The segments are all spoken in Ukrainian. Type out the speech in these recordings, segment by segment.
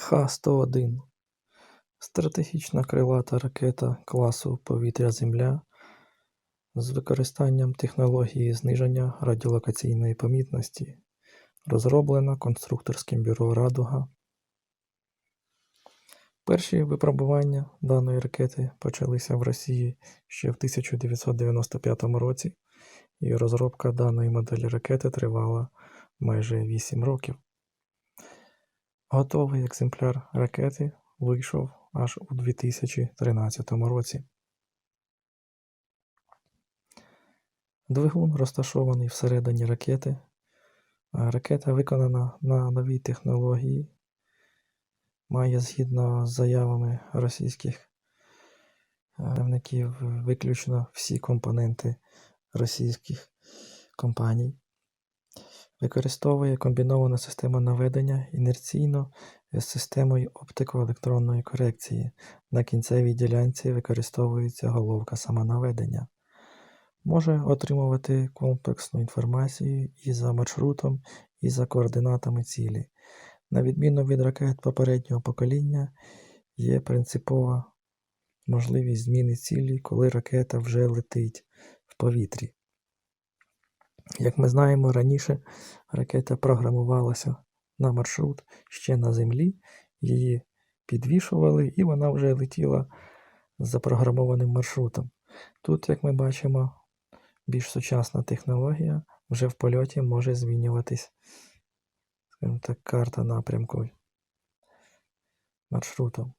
Х-101 стратегічна крилата ракета класу Повітря-Земля з використанням технології зниження радіолокаційної помітності, розроблена конструкторським бюро Радуга. Перші випробування даної ракети почалися в Росії ще в 1995 році, і розробка даної моделі ракети тривала майже 8 років. Готовий екземпляр ракети вийшов аж у 2013 році. Двигун розташований всередині ракети. Ракета виконана на новій технології, має згідно з заявами російських представників виключно всі компоненти російських компаній. Використовує комбіновану систему наведення інерційно з системою оптико-електронної корекції. На кінцевій ділянці використовується головка самонаведення. Може отримувати комплексну інформацію і за маршрутом, і за координатами цілі. На відміну від ракет попереднього покоління, є принципова можливість зміни цілі, коли ракета вже летить в повітрі. Як ми знаємо, раніше ракета програмувалася на маршрут ще на землі, її підвішували і вона вже летіла з запрограмованим маршрутом. Тут, як ми бачимо, більш сучасна технологія вже в польоті може змінюватись скажімо так, карта напрямку маршруту.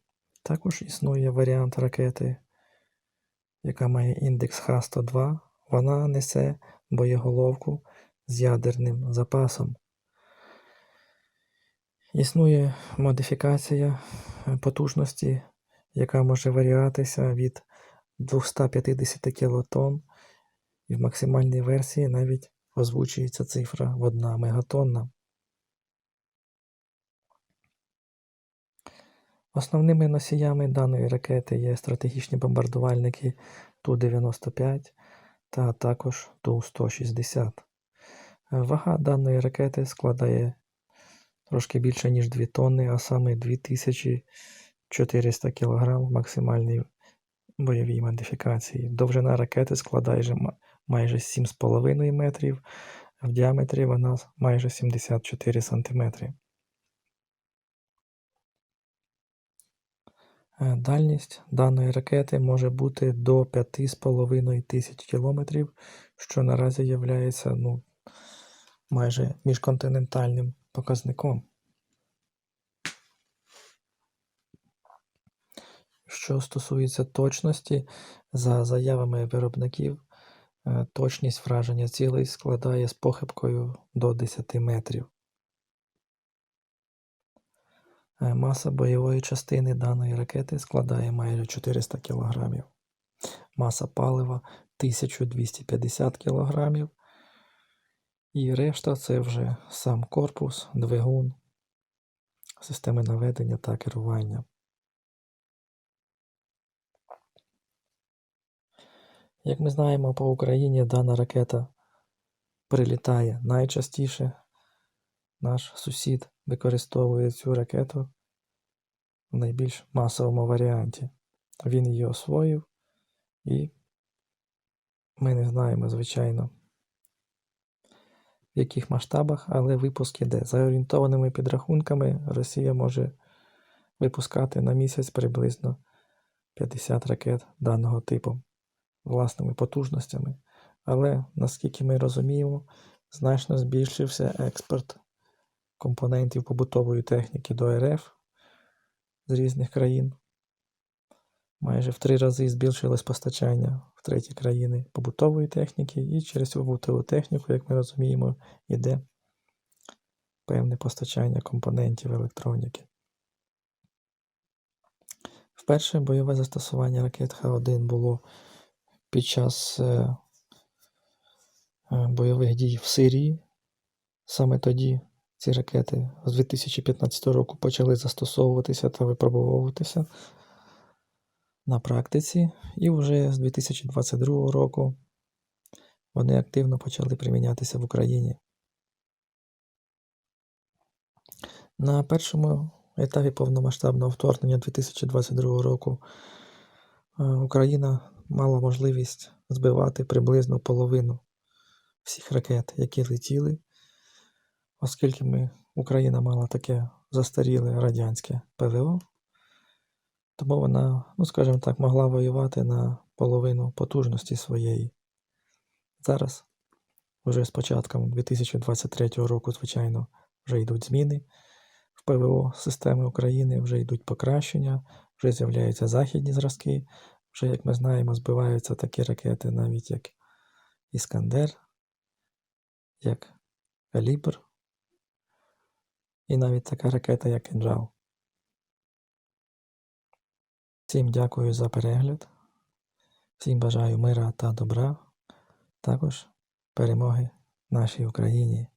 Також існує варіант ракети, яка має індекс Х-102. Вона несе боєголовку з ядерним запасом. Існує модифікація потужності, яка може варіатися від 250 кілотон, і в максимальній версії навіть озвучується цифра в 1 мегатонна. Основними носіями даної ракети є стратегічні бомбардувальники Ту-95 та також Ту-160. Вага даної ракети складає трошки більше, ніж 2 тонни, а саме 2400 кг в максимальній бойовій модифікації. Довжина ракети складає майже 7,5 метрів, в діаметрі вона майже 74 см. Дальність даної ракети може бути до 5,5 тисяч кілометрів, що наразі є ну, майже міжконтинентальним показником. Що стосується точності, за заявами виробників, е, точність враження цілей складає з похибкою до 10 метрів. Маса бойової частини даної ракети складає майже 400 кг. Маса палива 1250 кг. І решта це вже сам корпус, двигун, системи наведення та керування. Як ми знаємо, по Україні дана ракета прилітає найчастіше. Наш сусід використовує цю ракету в найбільш масовому варіанті. Він її освоїв, і ми не знаємо, звичайно, в яких масштабах, але випуск іде. За орієнтованими підрахунками, Росія може випускати на місяць приблизно 50 ракет даного типу власними потужностями. Але, наскільки ми розуміємо, значно збільшився експорт компонентів побутової техніки до РФ з різних країн. Майже в три рази збільшилось постачання в треті країни побутової техніки, і через цю побутову техніку, як ми розуміємо, йде певне постачання компонентів електроніки. Вперше бойове застосування ракет Х-1 було під час е, е, бойових дій в Сирії. Саме тоді ці ракети з 2015 року почали застосовуватися та випробовуватися на практиці, і вже з 2022 року вони активно почали примінятися в Україні. На першому етапі повномасштабного вторгнення 2022 року е, Україна мала можливість збивати приблизно половину всіх ракет, які летіли, оскільки ми, Україна мала таке застаріле радянське ПВО, тому вона, ну скажімо так, могла воювати на половину потужності своєї. Зараз, вже з початком 2023 року, звичайно, вже йдуть зміни в ПВО системи України, вже йдуть покращення, вже з'являються західні зразки. Вже, як ми знаємо, збиваються такі ракети, навіть як Іскандер, як Калібр, і навіть така ракета, як Кинжал. Всім дякую за перегляд. Всім бажаю мира та добра. Також перемоги нашій Україні.